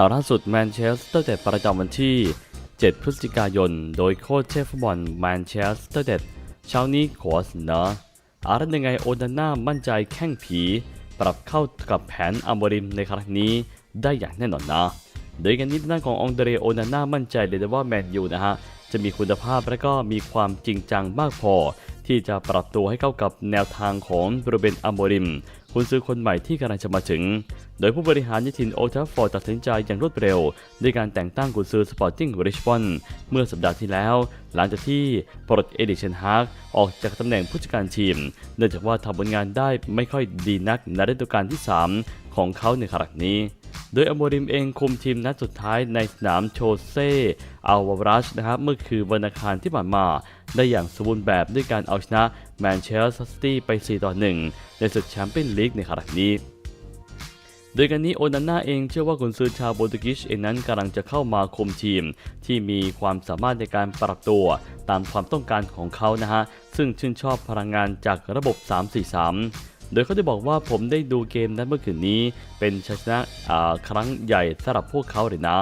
ข่าวล่าสุดแมนเชสเตอร์เดดประจำวันที่ 7 พฤศจิกายน โดยโค้ชเชฟฟุตบอลแมนเชสเตอร์เดดเช้านี้ขอเสนออาร์ตยังไงโอนาน่ามั่นใจแข้งผี ปรับเข้ากับแผนอัมบริมในครั้งนี้ได้อย่างแน่นอนนะ โดยกันนี้ด้านขององเดเรโอนาน่ามั่นใจเลยว่าแมนยูนะฮะจะมีคุณภาพและก็มีความจริงจังมากพอ ที่จะปรับตัวให้เข้ากับแนวทางของโรเบนอัมโมริม คุณซื้อคนใหม่ที่กำลังจะมาถึง โดยผู้บริหารยทินโอทัฟฟอร์ดตัดสินใจอย่างรวดเร็วด้วยการแต่งตั้งกุนซือสปอร์ติ้งริชบอนเมื่อสัปดาห์ที่แล้ว หลังจากที่ปลดเอดิเชนฮาร์กออกจากตำแหน่งผู้จัดการทีม เนื่องจากว่าทำผลงานได้ไม่ค่อยดีนักในฤดูกาลที่ 3 ของเขาในครั้งนี้ โดยอโมริมเองคุมทีมนัดสุดท้ายในสนามโชเซอัลวารัชนะครับเมื่อคืนวันอังคารที่ผ่านมา ได้อย่างสมบูรณ์แบบด้วยการเอาชนะแมนเชสเตอร์ซิตี้ไป 4 ต่อ 1 ในศึกแชมเปี้ยนลีกในครั้งนี้โดยกันนี้โอนาน่าเองเชื่อว่ากุนซือชาวโปรตุเกสเองนั้นกำลังจะเข้ามาคุมทีม ที่มีความสามารถในการปรับตัว ตามความต้องการของเขานะฮะ ซึ่งชื่นชอบพลังงานจากระบบ 3-4-3 โดยเขาได้บอกว่าผมได้ดูเกมนั้นเมื่อคืนนี้ เป็นชัยชนะครั้งใหญ่สำหรับพวกเขาเลยนะ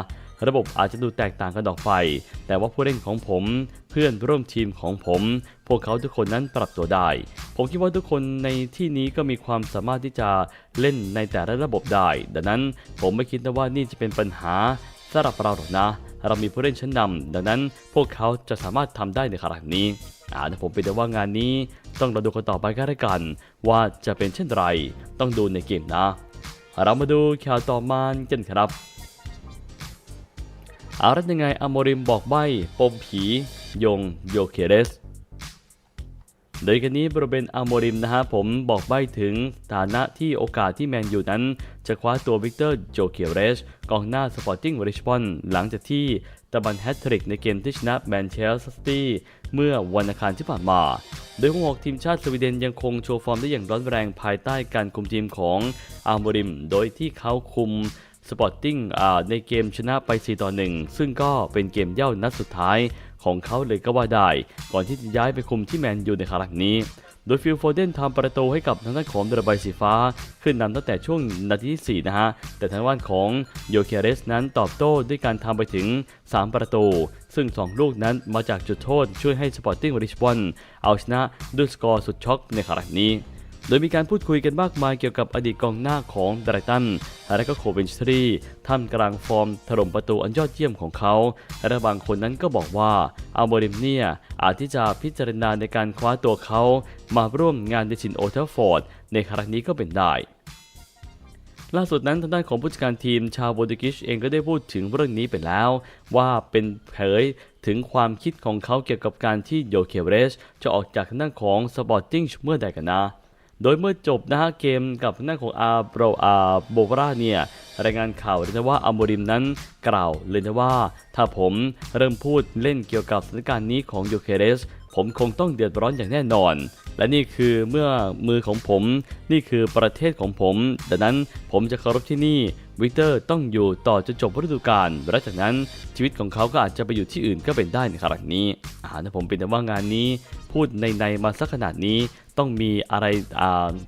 ระบบอาจจะดูแตกต่างกันออกไป แต่ว่าผู้เล่นของผม เพื่อนร่วมทีมของผม พวกเขาทุกคนนั้นปรับตัวได้ ผมคิดว่าทุกคนในที่นี้ก็มีความสามารถที่จะเล่นในแต่ละระบบได้ ดังนั้นผมไม่คิดนะว่านี่จะเป็นปัญหาสำหรับเราหรอกนะ เรามีผู้เล่นชั้นนำดังนั้นพวกเขาจะสามารถทำได้ในครั้งนี้ อ่าแต่ผมเป็นแต่ว่างานนี้ต้องรอดูกันต่อไปก็แล้วกัน ว่าจะเป็นเช่นไรต้องดูในเกมนะ เรามาดูข่าวต่อมากันครับอารัตยังไงอมริมบอกใบ้ปมผี ยงโยเคเรส โดยกันนี้บริเวณอาโมริมนะฮะผมบอกใบ้ถึงสถานะที่โอกาสที่แมนยูนั้น จะคว้าตัววิกเตอร์โจเคเรสกองหน้าสปอร์ติ้งริชบอนหลังจากที่ตะบันแฮตทริกในเกมที่ชนะแมนเชสเตอร์ซิตี้ เมื่อวันอังคารที่ผ่านมา โดยหัวหอกทีมชาติสวีเดนยังคงโชว์ฟอร์มได้อย่างร้อนแรงภายใต้การคุมทีมของอาร์มริม โดยที่เขาคุมสปอร์ติ้งในเกมชนะไป 4 ต่อ 1 ซึ่งก็เป็นเกมเย่านัดสุดท้ายของเขาเลยก็ว่าได้ ก่อนที่จะย้ายไปคุมที่แมนยูในครั้งนี้ โดยฟิลโฟเดนทำประตูให้กับทางด้านของเดรบายสีฟ้า ขึ้นนำตั้งแต่ช่วงนาทีที่ 4 นะฮะ แต่ทางด้านของโยเคเรสนั้นตอบโต้ด้วยการทำไปถึง 3 ประตู ซึ่ง 2 ลูกนั้นมาจากจุดโทษช่วยให้สปอร์ติ้งริชบอนเอาชนะด้วยสกอร์สุดช็อกในครั้งนี้ โดยมีการพูดคุยกันมากมายเกี่ยวกับอดีตกองหน้าของไบรตันและก็โคเวนทรีท่ามกลางฟอร์มถล่มประตูอันยอดเยี่ยมของเขา และบางคนนั้นก็บอกว่าอัลโมริมเนียอาจที่จะพิจารณาในการคว้าตัวเขา มาร่วมงานในชินโอเทอร์ฟอร์ด ในครั้งนี้ก็เป็นได้ล่าสุดนั้นทางด้านของผู้จัดการทีมชาวโปรตุเกสเองก็ได้พูดถึงเรื่องนี้ไปแล้ว ว่าเป็นเผยถึงความคิดของเขาเกี่ยวกับการที่โยเคเรสจะออกจากทางด้านของสปอร์ติ้งเมื่อใดกันนะ โดยเมื่อจบนะฮะเกมกับหน้าของอาโบรอาโบวราเนี่ยรายงานข่าวเลยนะว่าอัมบริมนั้นกล่าวเลยนะว่า ถ้าผมเริ่มพูดเล่นเกี่ยวกับสถานการณ์นี้ของโยเคเรส ผมคงต้องเดือดร้อนอย่างแน่นอน และนี่คือเมื่อมือของผม นี่คือประเทศของผม ดังนั้นผมจะเคารพที่นี่ วิกเตอร์ต้องอยู่ต่อจนจบฤดูกาลและจากนั้นชีวิตของเขาก็อาจจะไปอยู่ที่อื่นก็เป็นได้ในครั้งนี้อ่าผมเป็นแต่ว่างานนี้ พูดในในมาสักขนาดนี้ต้องมีอะไร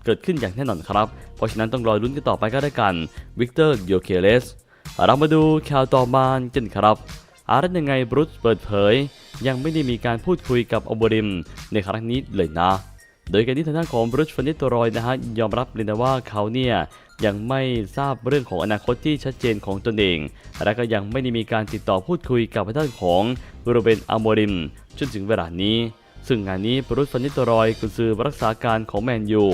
เกิดขึ้นอย่างแน่นอนครับ เพราะฉะนั้นต้องรอลุ้นกันต่อไปก็ได้กันวิกเตอร์โยเคเลสเรามาดูข่าวต่อมากันครับอารัตยังไงบรูซเปิดเผย ยังไม่ได้มีการพูดคุยกับอโบริมในครั้งนี้เลยนะ โดยการที่ทางด้านของบรูซฟานิตรอยนะฮะยอมรับเลยนะว่าเขาเนี่ย ยังไม่ทราบเรื่องของอนาคตที่ชัดเจนของตนเอง และก็ยังไม่ได้มีการติดต่อพูดคุยกับทางด้านของโรเบนอโมริมจนถึงเวลานี้ ซึ่งงานนี้บรูซฟานิตรอยกุนซือรักษาการของแมนยู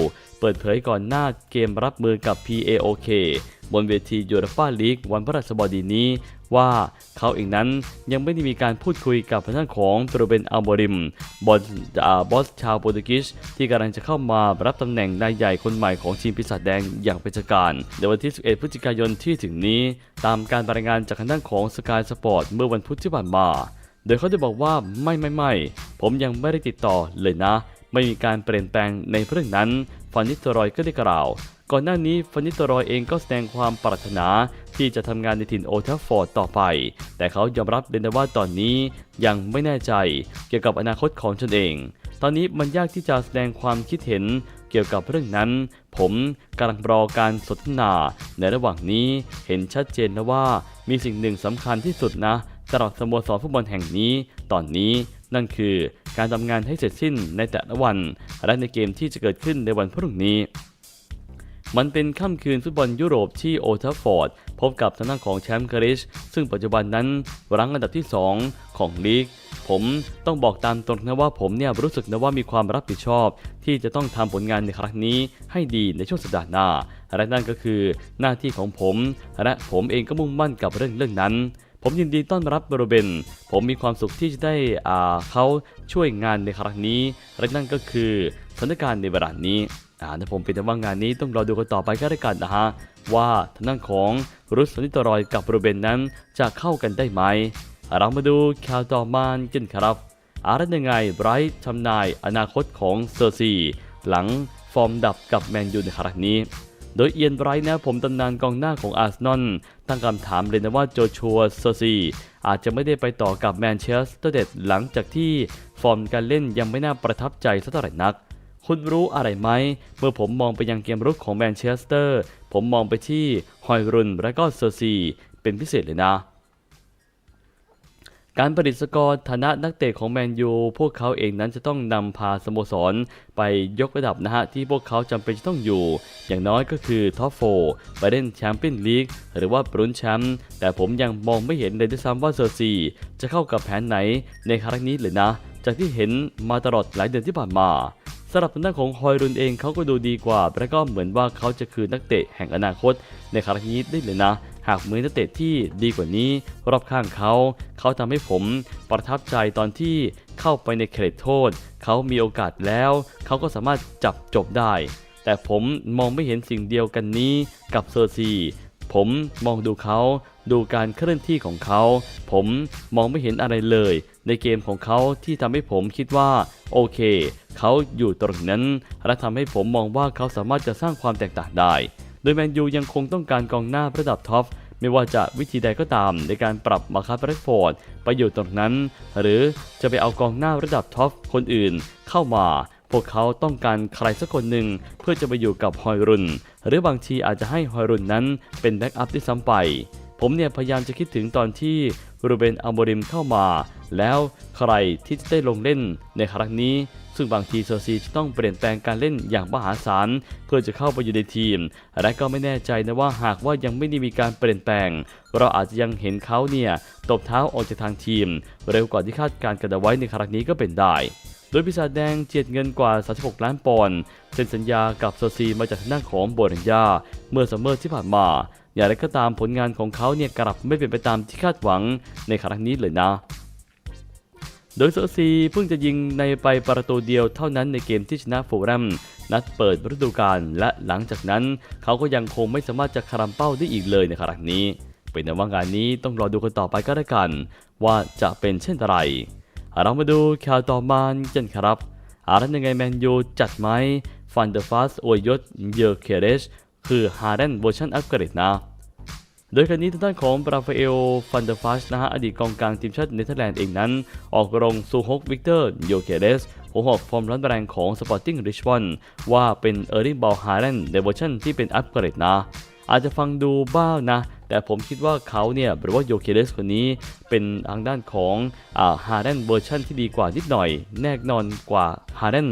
เปิดเผยก่อนหน้าเกมรับมือกับ PAOK บนเวทียูโรปาลีกวันพฤหัสบดีนี้ ว่าเขาเองนั้นยังไม่ได้มีการพูดคุยกับทางด้านของโรเบนอัลบริมบอสบอสชาวโปรตุเกสที่กำลังจะเข้ามารับตำแหน่งนายใหญ่คนใหม่ของทีมปีศาจแดงอย่างเป็นทางการในวันที่ 11 พฤศจิกายนที่ถึงนี้ ตามการรายงานจากทางด้านของสกายสปอร์ตเมื่อวันพุธที่ผ่านมา โดยเขาได้บอกว่าไม่ไม่ไม่ผมยังไม่ได้ติดต่อเลยนะ ไม่มีการเปลี่ยนแปลงในเรื่องนั้นฟานิสตรอยก็ได้กล่าว ก่อนหน้านี้ฟานิสตรอยเองก็แสดงความปรารถนาที่จะทำงานในถิ่นโอทัฟฟอร์ดต่อไป แต่เขายอมรับเลยนะว่าตอนนี้ยังไม่แน่ใจเกี่ยวกับอนาคตของตนเอง ตอนนี้มันยากที่จะแสดงความคิดเห็นเกี่ยวกับเรื่องนั้น ผมกำลังรอการสนทนา ในระหว่างนี้เห็นชัดเจนนะว่ามีสิ่งหนึ่งสำคัญที่สุดนะ สำหรับสโมสรฟุตบอลแห่งนี้ ตอนนี้นั่นคือการทำงานให้เสร็จสิ้นในแต่ละวัน และในเกมที่จะเกิดขึ้นในวันพรุ่งนี้ มันเป็นค่ำคืนฟุตบอลยุโรปที่โอทัฟฟอร์ด พบกับทางด้านของแชมป์กริช ซึ่งปัจจุบันนั้นรั้งอันดับที่ 2 ของลีก ผมต้องบอกตามตรงนะว่าผมเนี่ยรู้สึกนะว่ามีความรับผิดชอบ ที่จะต้องทำผลงานในครั้งนี้ให้ดีในช่วงสัปดาห์หน้า และนั่นก็คือหน้าที่ของผม และผมเองก็มุ่งมั่นกับเรื่องเรื่องนั้น ผมยินดีต้อนรับโรเบน ผมมีความสุขที่จะได้อ่าเขาช่วยงานในครั้งนี้และนั่นก็คือสถานการณ์ในเวลานี้อ่าถ้าผมเป็นแต่ว่างานนี้ต้องรอดูกันต่อไปก็แล้วกันนะฮะว่าทางด้านของรุสนิตรอยกับโรเบนนั้นจะเข้ากันได้ไหม เรามาดูข่าวต่อมากันครับอาร์ตยังไงไบรท์ทำนายอนาคตของเซอร์ซีหลังฟอร์มดับกับแมนยูในครั้งนี้ โดยเอียนไบรท์นะผมตำนานกองหน้าของอาร์เซนอลตั้งคำถามเลยนะว่าโจชัวซซีอาจจะไม่ได้ไปต่อกับแมนเชสเตอร์เด็ดหลังจากที่ฟอร์มการเล่นยังไม่น่าประทับใจสักเท่าไหร่นัก คุณรู้อะไรไหม เมื่อผมมองไปยังเกมรุกของแมนเชสเตอร์ ผมมองไปที่ฮอยรุนและก็เซอร์ซีเป็นพิเศษเลยนะ การผลิตสกอร์ฐานะนักเตะของแมนยูพวกเขาเองนั้นจะต้องนำพาสโมสร ไปยกระดับนะฮะที่พวกเขาจำเป็นจะต้องอยู่ อย่างน้อยก็คือท็อปโฟไปเล่นแชมเปี้ยนลีกหรือว่าปรุนแชมป์แต่ผมยังมองไม่เห็นเลยด้วยซ้ำว่าเซอร์ซีจะเข้ากับแผนไหนในครั้งนี้เลยนะ จากที่เห็นมาตลอดหลายเดือนที่ผ่านมาสำหรับทางด้านของฮอยรุนเองเขาก็ดูดีกว่า และก็เหมือนว่าเขาจะคือนักเตะแห่งอนาคตในครั้งนี้ได้เลยนะ หากมือนักเตะที่ดีกว่านี้รอบข้างเขา เขาทำให้ผมประทับใจตอนที่เข้าไปในเขตโทษ เขามีโอกาสแล้ว เขาก็สามารถจับจบได้ แต่ผมมองไม่เห็นสิ่งเดียวกันนี้กับเซอร์ซีผมมองดูเขาดูการเคลื่อนที่ของเขา ผมมองไม่เห็นอะไรเลย ในเกมของเขาที่ทำให้ผมคิดว่า โอเค เขาอยู่ตรงนั้น และทำให้ผมมองว่าเขาสามารถจะสร้างความแตกต่างได้ โดยแมนยูยังคงต้องการกองหน้าระดับท็อปไม่ว่าจะวิธีใดก็ตามในการปรับมาคาเบรดฟอร์ดไปอยู่ตรงนั้น หรือจะไปเอากองหน้าระดับท็อปคนอื่นเข้ามา พวกเขาต้องการใครสักคนหนึ่งเพื่อจะไปอยู่กับฮอยรุน หรือบางทีอาจจะให้ฮอยรุนนั้นเป็นแบ็กอัพที่ซ้ำไป ผมเนี่ยพยายามจะคิดถึงตอนที่รูเบนอัลโมริมเข้ามา แล้วใครที่จะได้ลงเล่นในครั้งนี้ ซึ่งบางทีเซอร์ซีจะต้องเปลี่ยนแปลงการเล่นอย่างมหาศาลเพื่อจะเข้าไปอยู่ในทีม และก็ไม่แน่ใจนะว่าหากว่ายังไม่ได้มีการเปลี่ยนแปลง เราอาจจะยังเห็นเขาเนี่ยตบเท้าออกจากทางทีม เร็วกว่าที่คาดการกันเอาไว้ในครั้งนี้ก็เป็นได้โดยปีศาจแดงเจียดเงินกว่า 36 ล้านปอนด์เซ็นสัญญากับเซอร์ซีมาจากทางด้านของโบรัญญา เมื่อซัมเมอร์ที่ผ่านมา อย่างไรก็ตามผลงานของเขาเนี่ยกลับไม่เป็นไปตามที่คาดหวังในครั้งนี้เลยนะ โดยเซอร์ซีเพิ่งจะยิงในไปประตูเดียวเท่านั้นในเกมที่ชนะฟูลแรมนัดเปิดฤดูกาลและหลังจากนั้น เขาก็ยังคงไม่สามารถจะคารำเป้าได้อีกเลยในครั้งนี้ เป็นแต่ว่างานนี้ต้องรอดูกันต่อไปก็ได้กัน ว่าจะเป็นเช่นไร เรามาดูข่าวต่อมากันครับอารันยังไงแมนยูจัดไหมฟันเดอร์ฟาสอวยยศเยอร์เคเรชคือฮาร์เดนเวอร์ชันอัปเกรดนะ โดยครั้นี้ทางด้านของบราฟาเอลฟันเดอร์ฟาสนะฮะอดีตกองกลางทีมชาติเนเธอร์แลนด์เองนั้น ออกโรงซูฮกวิกเตอร์โยเกเรสหัวหอกฟอร์มร้อนแรงของสปอร์ติ้งริชมอนว่าเป็นเออร์ลิงบอลฮาร์เดนในเวอร์ชันที่เป็นอัปเกรดนะ อาจจะฟังดูบ้านะ แต่ผมคิดว่าเขาเนี่ยหรือว่าโยเคเรสคนนี้ เป็นทางด้านของฮาร์เดนเวอร์ชันที่ดีกว่านิดหน่อย แน่นอนกว่าฮาร์เดน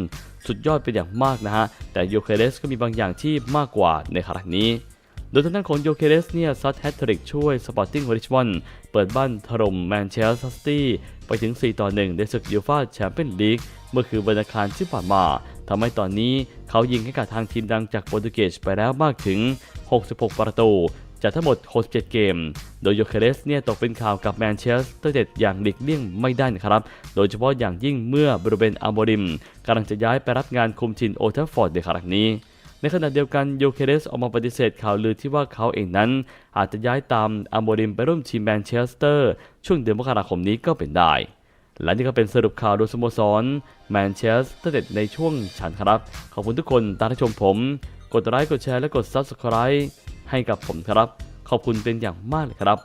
สุดยอดเป็นอย่างมากนะฮะ แต่โยเคเรสก็มีบางอย่างที่มากกว่าในครั้งนี้ โดยทางด้านของโยเคเรสเนี่ยซัดแฮตทริกช่วยสปอร์ติ้งริชมอนด์เปิดบ้านถล่มแมนเชสเตอร์ซิตี้ไปถึง 4 ต่อ 1 ในศึกยูฟ่าแชมเปี้ยนลีกเมื่อคืนวันอังคารที่ผ่านมาทำให้ตอนนี้เขายิงให้กับทางทีมดังจากโปรตุเกสไปแล้วมากถึง 66 ประตูจากทั้งหมด 67 เกม โดยโยเคเรสเนี่ยตกเป็นข่าวกับแมนเชสเตอร์เด็ดอย่างหลีกเลี่ยงไม่ได้นะครับ โดยเฉพาะอย่างยิ่งเมื่อบรูเบนอัลโมริมกำลังจะย้ายไปรับงานคุมทีมโอเทฟฟอร์ดในครั้งนี้ ในขณะเดียวกันโยเคเรสออกมาปฏิเสธข่าวลือที่ว่าเขาเองนั้น อาจจะย้ายตามอัลโมริมไปร่วมทีมแมนเชสเตอร์ ช่วงเดือนมกราคมนี้ก็เป็นได้ และนี่ก็เป็นสรุปข่าวโดยสโมสรแมนเชสเตอร์เด็ดในช่วงฉันครับ ขอบคุณทุกคนตามที่ชมผม กดไลค์กดแชร์และกด Subscribe ให้กับผมครับ ขอบคุณเป็นอย่างมากเลยครับ